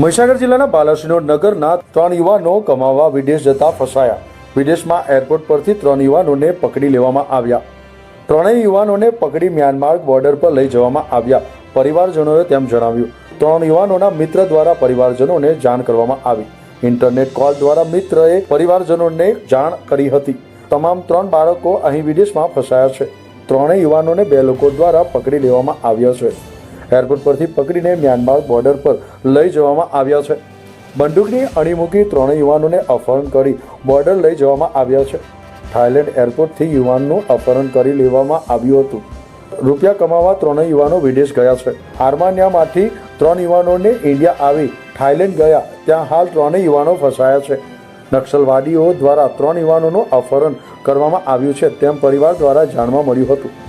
મહીસાગર જિલ્લાના બાલાસિનોર નગરના ત્રણ યુવાનો કમાવા વિદેશ જતા ફસાયા. વિદેશમાં એરપોર્ટ પરથી ત્રણ યુવાનોને પકડી લેવામાં આવ્યા. ત્રણેય યુવાનોને પકડી મ્યાનમાર બોર્ડર પર લઈ જવામાં આવ્યા. પરિવારજનોએ તેમ જણાવ્યું, ત્રણ યુવાનોના મિત્ર દ્વારા પરિવારજનોને જાણ કરવામાં આવી. ઇન્ટરનેટ કોલ દ્વારા મિત્રએ પરિવારજનોને જાણ કરી હતી. તમામ ત્રણ બાળકો અહીં વિદેશમાં ફસાયા છે. ત્રણેય યુવાનોને બે લોકો દ્વારા પકડી લેવામાં આવ્યા છે. એરપોર્ટ પરથી પકડીને મ્યાનમાર બોર્ડર પર લઈ જવામાં આવ્યા છે. બંદૂકની અણીમુકી ત્રણ યુવાનોને અપહરણ કરી બોર્ડર લઈ જવામાં આવ્યા છે. થાઇલેન્ડ એરપોર્ટથી યુવાનનું અપહરણ કરી લેવામાં આવ્યું હતું. રૂપિયા કમાવા ત્રણેય યુવાનો વિદેશ ગયા છે. આર્માનિયામાંથી ત્રણ યુવાનોને ઇન્ડિયા આવી થાઇલેન્ડ ગયા. ત્યાં હાલ ત્રણેય યુવાનો ફસાયા છે. નક્સલવાદીઓ દ્વારા ત્રણ યુવાનોનું અપહરણ કરવામાં આવ્યું છે તેમ પરિવાર દ્વારા જાણવા મળ્યું હતું.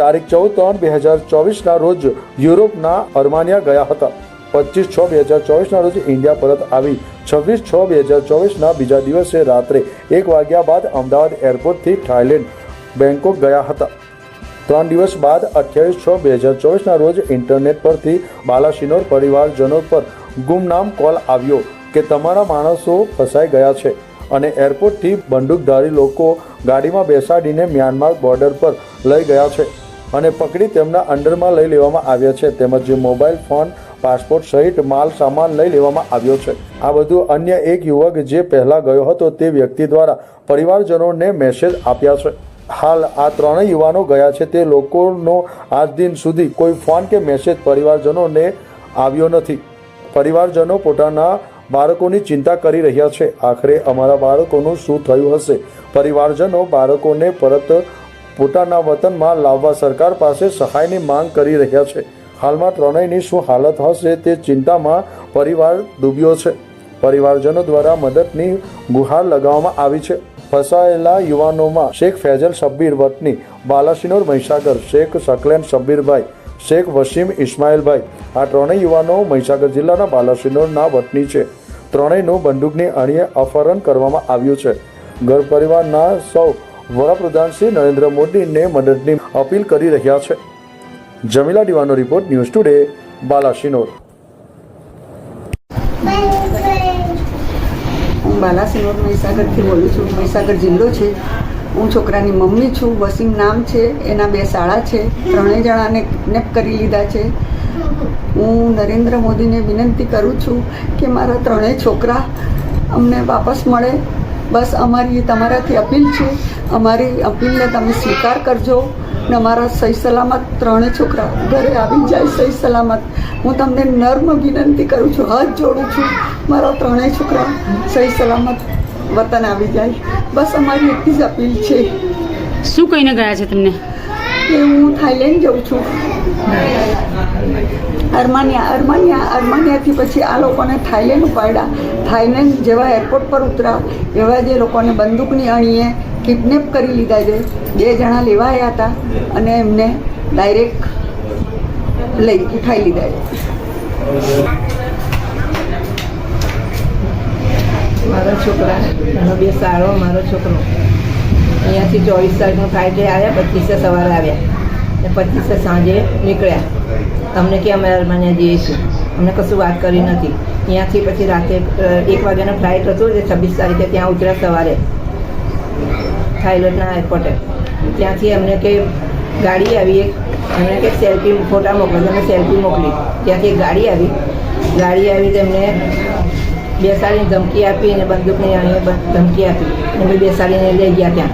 તારીખ ચૌદ ત્રણ બે હજાર ચોવીસના રોજ યુરોપના અર્માનિયા ગયા હતા. પચીસ છ બે હજાર ચોવીસના રોજ ઇન્ડિયા પરત આવી. છવ્વીસ છ બે હજાર ચોવીસના બીજા દિવસે રાત્રે એક વાગ્યા બાદ અમદાવાદ એરપોર્ટથી થાઇલેન્ડ, બેંકોક ગયા હતા. ત્રણ દિવસ બાદ અઠ્યાવીસ છ બે હજાર ચોવીસના રોજ ઇન્ટરનેટ પરથી બાલાસિનોર પરિવારજનો પર ગુમનામ કોલ આવ્યો કે તમારા માણસો ફસાઈ ગયા છે અને એરપોર્ટથી બંદૂકધારી લોકો ગાડીમાં બેસાડીને મ્યાનમાર બોર્ડર પર લઈ ગયા છે. અને પકડી તેમના અંડરમાં લઈ લેવામાં આવ્યા છે. તેમજ મોબાઈલ, ફોન, પાસપોર્ટ સહિત માલ સામાન લઈ લેવામાં આવ્યો છે. આ બધું અન્ય એક યુવક જે પહેલા ગયો હતો તે વ્યક્તિ દ્વારા પરિવારજનોને મેસેજ આપ્યા છે. હાલ આ ત્રણેય યુવાનો ગયા છે. તે લોકોનો આજ દિન સુધી કોઈ ફોન કે મેસેજ પરિવારજનોને આવ્યો નથી. પરિવારજનો પોતાના બાળકોની ચિંતા કરી રહ્યા છે. આખરે અમારા બાળકોનું શું થયું હશે? પરિવારજનો બાળકોને પરત પોતાના વતનમાં લાવવા સરકાર પાસે સહાયની માંગ કરી રહ્યા છે. હાલમાં ત્રણેયની શું હાલત હશે તે ચિંતામાં પરિવાર ડૂબ્યો છે. પરિવારજનો દ્વારા મદદની ગુહાર લગાવવામાં આવી છે. ફસાયેલા યુવાનોમાં શેખ ફૈઝલ શબ્બીર વતની, બાલાસિનોર મહીસાગર, શેખ શકલેન શબ્બીરભાઈ, શેખ વસીમ ઇસ્માઇલભાઈ, આ ત્રણેય યુવાનો મહીસાગર જિલ્લાના બાલાસિનોરના વતની છે. ત્રણેયનું બંદૂકની અણીએ અપહરણ કરવામાં આવ્યું છે. ઘર પરિવારના સૌ વડાપ્રધાન શ્રી નરેન્દ્ર મોદીને મદદની અપીલ કરી રહ્યા છે. જમીલા દીવાનો રિપોર્ટ ન્યૂઝ ટુડે બાલાસિનોર હું બાલાસિનોર મહીસાગરથી બોલું છું. મહીસાગર જિલ્લો છે. હું છોકરાની મમ્મી છું. વસીમ નામ છે. એના બે શાળા છે. ત્રણેય જણાને કિડનેપ કરી લીધા છે. હું નરેન્દ્ર મોદીને વિનંતી કરું છું કે મારા ત્રણેય છોકરા અમને વાપસ મળે. બસ અમારી તમારાથી અપીલ છે, અમારી અપીલને તમે સ્વીકાર કરજો ને અમારા સહી સલામત ત્રણેય છોકરા ઘરે આવી જાય સહી સલામત. હું તમને નર્મ વિનંતી કરું છું, હાથ જોડું છું, મારા ત્રણેય છોકરા સહી સલામત વતન આવી જાય. બસ અમારી એટલી જ અપીલ છે. શું કહીને ગયા છે તમને? કે હું થાઈલેન્ડ જઉં છું. અરમાનિયા અરમાનિયા, અરમાનિયાથી પછી આ લોકોને થાઈલેન્ડ ઉપાડ્યા. થાઈલેન્ડ જેવા એરપોર્ટ પર ઉતરા એવા જે લોકોને બંદૂકની અણીએ કિડનેપ કરી લીધા છે. બે જણા લેવાયા હતા અને એમને ડાયરેક્ટ લઈ ઉઠાઈ લીધા છે. મારો છોકરા બે સારો મારો છોકરો. અહીંયાથી ચોવીસ તારીખનું ફ્લાઇટે આવ્યા, પચીસે સવારે આવ્યા ને પચીસે સાંજે નીકળ્યા. તમને કે અમે અરમાનિયા જઈએ છીએ. અમને કશું વાત કરી નથી. અહીંયાથી પછી રાતે એક વાગ્યાનો ફ્લાઇટ હતો જે છવ્વીસ તારીખે ત્યાં ઉતર્યા સવારે. થાઇલેન્ડના એરપોર્ટે ત્યાંથી અમને કે ગાડી આવી એક, એમણે કે સેલ્ફી, ફોટા મોકલો. તો અમે સેલ્ફી મોકલી. ત્યાંથી ગાડી આવી. ગાડી આવી તેમને બેસાડીને ધમકી આપી અને બંદૂકની ધમકી આપી. અને બેસાડીને લઈ ગયા ત્યાં.